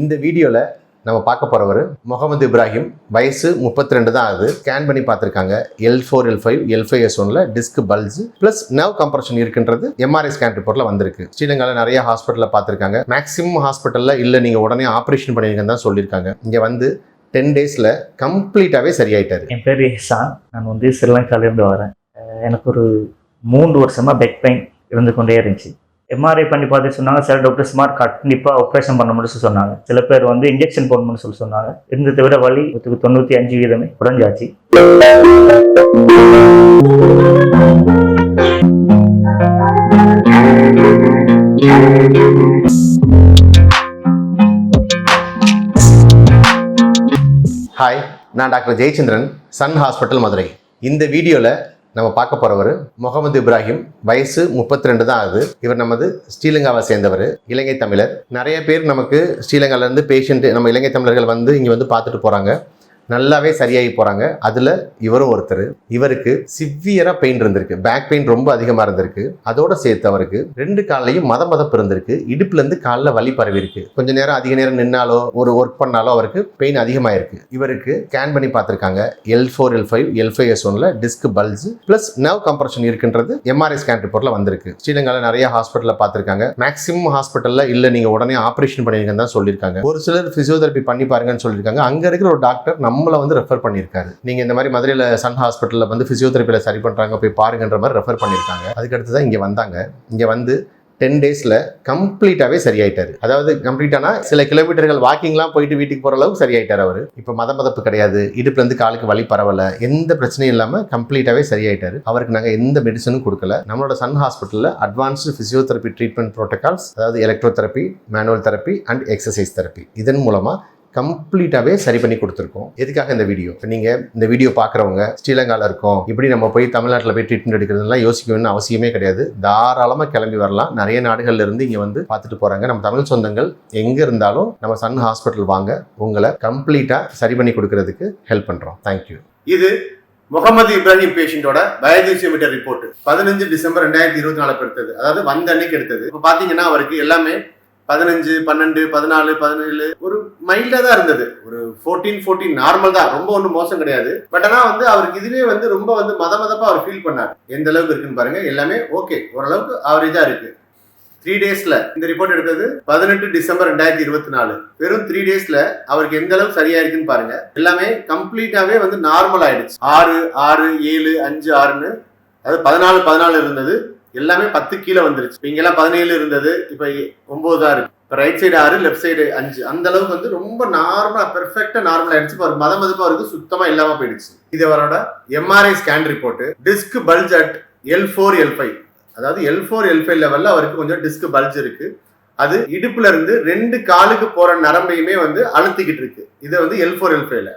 இந்த வீடியோவில் நம்ம பார்க்க போகிறவர் முகமது இப்ராஹிம். வயசு முப்பத்தி ரெண்டு தான் ஆகுது. ஸ்கேன் பண்ணி பார்த்துருக்காங்க. L four L five L five S ஒனில் disc bulge plus nerve compression இருக்குன்றது எம்ஆர்ஐ ஸ்கேன் ரிப்போர்ட்டில் வந்திருக்கு. ஸ்ரீலங்காவில் நிறைய ஹாஸ்பிட்டலில் பார்த்துருக்காங்க. மேக்ஸிமம் ஹாஸ்பிட்டலில் இல்லை நீங்கள் உடனே ஆப்ரேஷன் பண்ணிருக்கேன்னு தான் சொல்லியிருக்காங்க. இங்கே வந்து டென் டேஸில் கம்ப்ளீட்டாகவே சரியாயிட்டார். என் பேர் இஹ்சான். நான் வந்து ஸ்ரீலங்காலேருந்து வரேன். எனக்கு ஒரு மூன்று வருஷமாக பெக் பெயின் இருந்து கொண்டே இருந்துச்சு. எம்ஆர்ஐ பண்ணி பார்த்து சொன்னாங்க. சில டாக்டர் ஸ்மார்ட் கண்டிப்பாக ஆப்ரேஷன் பண்ண முடியும் சொன்னாங்க. சில பேர் வந்து இன்ஜெக்ஷன் போடணும்னு சொல்லி சொன்னாங்க. இருந்ததை விட வலி தொண்ணூற்றி அஞ்சு வீதமே குறைஞ்சாச்சு. ஹாய் நான் doctor Jayachandran Sun hospital Madurai. இந்த வீடியோவில் நம்ம பார்க்க போகிறவர் முகமது இப்ராஹிம். வயசு முப்பத்தி ரெண்டு தான் ஆகுது. இவர் நமது ஸ்ரீலங்காவை சேர்ந்தவர். இலங்கை தமிழர். நிறைய பேர் நமக்கு ஸ்ரீலங்காலேருந்து பேஷண்ட் நம்ம இலங்கை தமிழர்கள் வந்து இங்கே வந்து பார்த்துட்டு போகிறாங்க நல்லாவே சரியாகி போகிறாங்க அதில் இவரும் ஒருத்தர். இவருக்கு சிவியராக பெயின் இருந்திருக்கு. பேக் பெயின் ரொம்ப அதிகமாக இருந்திருக்கு. அதோட சேர்த்து அவருக்கு ரெண்டு காலையும் மத மதப்பு இருந்திருக்கு. இடுப்புலேருந்து காலில் வலி பரவி இருக்கு. கொஞ்ச நேரம் அதிக நேரம் நின்னாலோ ஒரு ஒர்க் பண்ணாலோ அவருக்கு பெயின் அதிகமாக இருக்கு இவருக்கு ஸ்கேன் பண்ணி பார்த்துருக்காங்க. L four L five L five S ஒனில் disc bulge plus nerve compression இருக்குன்றது எம்ஆர்ஐ ஸ்கேன் ரிப்போர்ட்டில் வந்திருக்கு. ஸ்ரீலங்காவில் நிறைய ஹாஸ்பிட்டலில் பார்த்துருக்காங்க. மேக்ஸிமம் ஹாஸ்பிட்டலில் இல்லை நீங்கள் உடனே ஆப்ரேஷன் பண்ணிருக்கேன்னு தான் சொல்லியிருக்காங்க. ஒரு சிலர் ஃபிசியோதெரப்பி பண்ணி பாருங்கன்னு சொல்லியிருக்காங்க. அங்கே இருக்கிற ஒரு டாக்டர் நம்ம நம்மளை வந்து ரெஃபர் பண்ணியிருக்காரு. நீங்கள் இந்த மாதிரி மதுரையில் சன் ஹாஸ்பிட்டலில் வந்து ஃபிசியோதெரப்பியில் சரி பண்ணுறாங்க போய் பாருங்கன்ற மாதிரி ரெஃபர் பண்ணியிருக்காங்க. அதுக்கடுத்து தான் இங்கே வந்தாங்க. இங்கே வந்து டென் டேஸில் கம்ப்ளீட்டாகவே சரியாயிட்டார். அதாவது கம்ப்ளீட்டானா சில கிலோமீட்டர்கள் வாக்கிங்லாம் போயிட்டு வீட்டுக்கு போகிற அளவுக்கு சரியாயிட்டார் அவர். இப்போ மத மதப்பு கிடையாது. இடுப்புலேருந்து காலுக்கு வழி பரவல. எந்த பிரச்சனையும் இல்லாமல் கம்ப்ளீட்டாகவே சரியாயிட்டார். அவருக்கு நாங்கள் எந்த மெடிசனும் கொடுக்கல. நம்மளோட சன் ஹாஸ்பிட்டலில் அட்வான்ஸ்டு ஃபிசியோதெரப்பி ட்ரீட்மெண்ட் ப்ரோட்டோகால்ஸ் அதாவது electrotherapy manual therapy and exercise therapy இதன் மூலமாக கம்ப்ளீட்டாகவே சரி பண்ணி கொடுத்துருக்கோம். எதுக்காக இந்த வீடியோ? இப்போ நீங்கள் இந்த வீடியோ பார்க்குறவங்க ஸ்ரீலங்காவில் இருக்கோம் இப்படி நம்ம போய் தமிழ்நாட்டில் போய் ட்ரீட்மெண்ட் எடுக்கிறதுலாம் யோசிக்கணும்னு அவசியமே கிடையாது. தாராளமாக கிளம்பி வரலாம். நிறைய நாடுகள்ல இருந்து இங்கே வந்து பார்த்துட்டு போகிறாங்க நம்ம தமிழ் சொந்தங்கள் எங்கே இருந்தாலும் நம்ம சன் ஹாஸ்பிட்டல் வாங்க. உங்களை கம்ப்ளீட்டாக சரி பண்ணி கொடுக்கறதுக்கு ஹெல்ப் பண்ணுறோம் தேங்க்யூ இது முகமது இப்ராஹிம் பேஷண்டோட பயோஜிசியோமீட்டர் ரிப்போர்ட் பதினஞ்சு டிசம்பர் ரெண்டாயிரத்தி இருபத்தி நாலு எடுத்தது அதாவது வந்த அன்னைக்கு எடுத்தது. இப்போ பார்த்தீங்கன்னா அவருக்கு எல்லாமே பதினஞ்சு பன்னெண்டு பதினாலு பதினேழு. ஒரு மைல்டா தான் இருந்தது. ஒரு ஃபோர்டீன் ஃபோர்டீன் நார்மல் தான். ரொம்ப ஒன்றும் மோசம் கிடையாது. பட் ஆனால் வந்து அவருக்கு இதுவே வந்து ரொம்ப வந்து மத மதப்பா அவர் ஃபீல் பண்ணார். எந்த அளவுக்கு இருக்குன்னு பாருங்க. எல்லாமே ஓகே ஓரளவுக்கு ஆவரேஜா இருக்கு. த்ரீ டேஸ்ல இந்த ரிப்போர்ட் எடுத்தது பதினெட்டு டிசம்பர் ரெண்டாயிரத்தி இருபத்தி நாலு. வெறும் த்ரீ டேஸ்ல அவருக்கு எந்த அளவுக்கு சரியா இருக்குன்னு பாருங்க. எல்லாமே கம்ப்ளீட்டாவே வந்து நார்மல் ஆயிடுச்சு. ஆறு ஆறு ஏழு அஞ்சு ஆறுன்னு. அது பதினாலு பதினாலு இருந்தது. எல்லாமே பத்து கீழே வந்துருச்சு. இப்ப இங்கெல்லாம் பதினேழு இருந்தது. இப்ப ஒன்பது தான் இருக்கு. இப்போ ரைட் சைடு ஆறு லெஃப்ட் சைடு அஞ்சு. அந்த அளவுக்கு வந்து ரொம்ப நார்மலா பெர்ஃபெக்டா நார்மல் ஆயிடுச்சு இப்போ மத மதிப்பு அவருக்கு சுத்தமா இல்லாம போயிடுச்சு. இது அவரோட MRI scan report disc bulge at L four L five அதாவது எல் ஃபோர் எல் ஃபைவ் லெவல்ல அவருக்கு கொஞ்சம் டிஸ்க் பல்ஜ் இருக்கு. அது இடுப்புல இருந்து ரெண்டு காலுக்கு போற நரம்பையுமே வந்து அழுத்திக்கிட்டு இருக்கு. இது வந்து எல் ஃபோர் எல் ஃபைவ்ல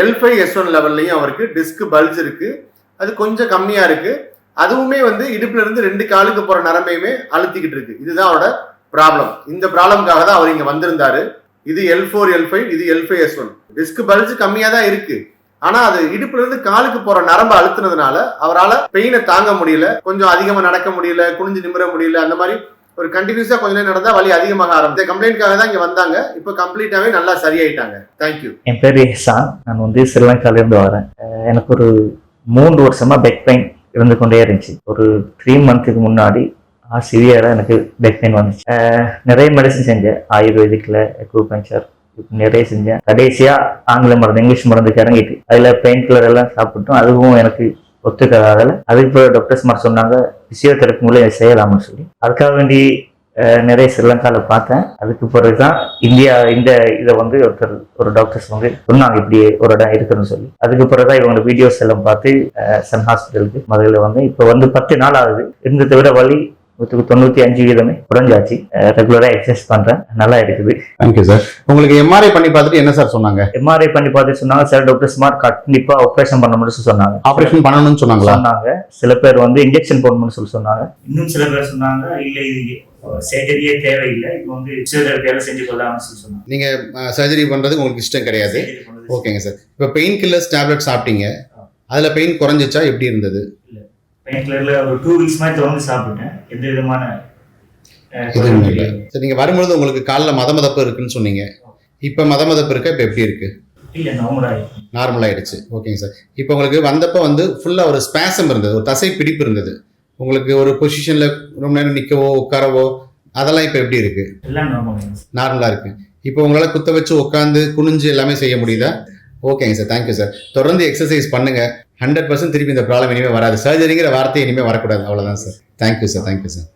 எல் ஃபைவ் எஸ் ஒன் லெவல்லையும் அவருக்கு டிஸ்க் பல்ஜ் இருக்கு. அது கொஞ்சம் கம்மியா இருக்கு. அதுவுமே வந்து இடுப்புல இருந்து ரெண்டு காலுக்கு போற நரம்பையுமே அழுத்திக்கிட்டு இருக்கு. இதுதான் அவரோட ப்ராப்ளம் இந்த ப்ராப்ளம்காக தான் அவர் இங்க வந்திருந்தாரு. இது எல் ஃபோர் எல் ஃபைவ் இது L five S one disc bulge கம்மியா தான் இருக்கு. ஆனா அது இடுப்புல இருந்து காலுக்கு போற நரம்பு அழுத்துனதுனால அவரால் பெயினை தாங்க முடியல. கொஞ்சம் அதிகமா நடக்க முடியல குனிஞ்சு நிமிர முடியல அந்த மாதிரி ஒரு கண்டினியூஸா கொஞ்ச நேரம் நடந்தா வலி அதிகமாக ஆரம்பிச்சு கம்ப்ளைண்ட்காக தான் இங்க வந்தாங்க. இப்போ கம்ப்ளீட்டாவே நல்லா சரியாயிட்டாங்க. தேங்க்யூ என் பேர் இஹ்சான் நான் வந்து ஸ்ரீலங்காலேருந்து வரேன். எனக்கு ஒரு மூன்று வருஷமாக பெக் பெயின் இருந்து கொண்டே இருந்துச்சு. ஒரு த்ரீ மந்த்துக்கு முன்னாடி சிவியராக எனக்கு பேக் பெயின் வந்துச்சு. நிறைய மெடிசன் செஞ்சேன். ஆயுர்வேதிக்கில் எக்யூபஞ்சர் நிறைய செஞ்சேன். கடைசியாக ஆங்கில மருந்து இங்கிலீஷ் மருந்துக்கு இறங்கிட்டு அதில் பெயின் கில்லர் எல்லாம் சாப்பிட்டோம் அதுவும் எனக்கு ஒத்துக்காதால அதுக்கு பிறகு டாக்டர்ஸ் மாதிரி சொன்னாங்க ஃபிசியோதெரப்பி மூலம் செய்யலாம்னு சொல்லி. அதுக்காக வேண்டி நிறைய ஸ்ரீலங்காவில் பார்த்தேன். அதுக்கு பிறகு தான் இந்தியா இந்த இதை வந்து ஒருத்தர் ஒரு டாக்டர்ஸ் வந்து சொன்னாங்க இப்படி ஒரு இடம் இருக்குன்னு சொல்லி. அதுக்கு பிறகு தான் இவங்க வீடியோஸ் எல்லாம் பார்த்து சன் ஹாஸ்பிட்டலுக்கு முதல்ல வந்து இப்போ வந்து பத்து நாள் ஆகுது. இருந்ததை விட வழி நூற்றுக்கு தொண்ணூற்றி அஞ்சு வீதமே குறைஞ்சாச்சு. ரெகுலராக எக்ஸசைஸ் பண்ணுறேன் நல்லா இருக்குது. தேங்க்யூ சார் உங்களுக்கு எம்ஆர்ஐ பண்ணி பார்த்துட்டு என்ன சார் சொன்னாங்க? எம்ஆர்ஐ பண்ணி பார்த்து சொன்னாங்க சில டாக்டர் ஸ்மார்ட் கண்டிப்பா ஆப்ரேஷன் பண்ண முடியும் சொன்னாங்க. ஆபரேஷன் பண்ணணும்னு சொன்னாங்களா? சொன்னாங்க. சில பேர் வந்து இன்ஜெக்ஷன் போடணும்னு சொல்லி சொன்னாங்க. இன்னும் சில பேர் சொன்னாங்க இல்ல இது சர்ஜரியே தேவையில்லை. இப்போ வந்து பிசியோதெரப்பியால செஞ்சு கொள்ளலாம்னு சொல்லி சொன்னாங்க. நீங்க சர்ஜரி பண்றதுக்கு உங்களுக்கு இஷ்டம் கிடையாது. ஓகேங்க சார் இப்போ பெயின் கில்லர்ஸ் டேப்லெட் சாப்பிட்டீங்க. அதுல பெயின் குறைஞ்சிச்சா எப்படி இருந்தது? பெயின் ஒரு டூ வீக்ஸ் மாதிரி தொடர்ந்து சாப்பிட்டேன் எந்த விதமான எதுவும் இல்லை. சரி நீங்கள் வரும்பொழுது உங்களுக்கு காலில் மத மதப்பு இருக்குன்னு சொன்னீங்க. இப்போ மத மதப்பு இருக்கா இப்போ எப்படி இருக்கு? இல்லை நார்மலாக நார்மல் ஆயிடுச்சு. ஓகேங்க சார் இப்போ உங்களுக்கு வந்தப்போ வந்து ஃபுல்லாக ஒரு ஸ்பேசம் இருந்தது ஒரு தசை பிடிப்பு இருந்தது. உங்களுக்கு ஒரு பொசிஷனில் ரொம்ப நேரம் நிற்கவோ உட்காரவோ அதெல்லாம் இப்போ எப்படி இருக்கு? எல்லாம் நார்மலாக இருக்கு. இப்போ உங்களால் குத்த வச்சு உட்காந்து குனிஞ்சு எல்லாமே செய்ய முடியுதா? ஓகேங்க சார் தேங்க்யூ சார் தொடர்ந்து எக்ஸசைஸ் பண்ணுங்க. ஹண்ட்ரட் பர்சன்ட் திருப்பி இந்த ப்ராப்ளம் இனிமேல் வராது. சர்ஜரிங்கிற வார்த்தை இனிமேல் வரக்கூடாது. அவ்வளோதான் sir thank you sir thank you sir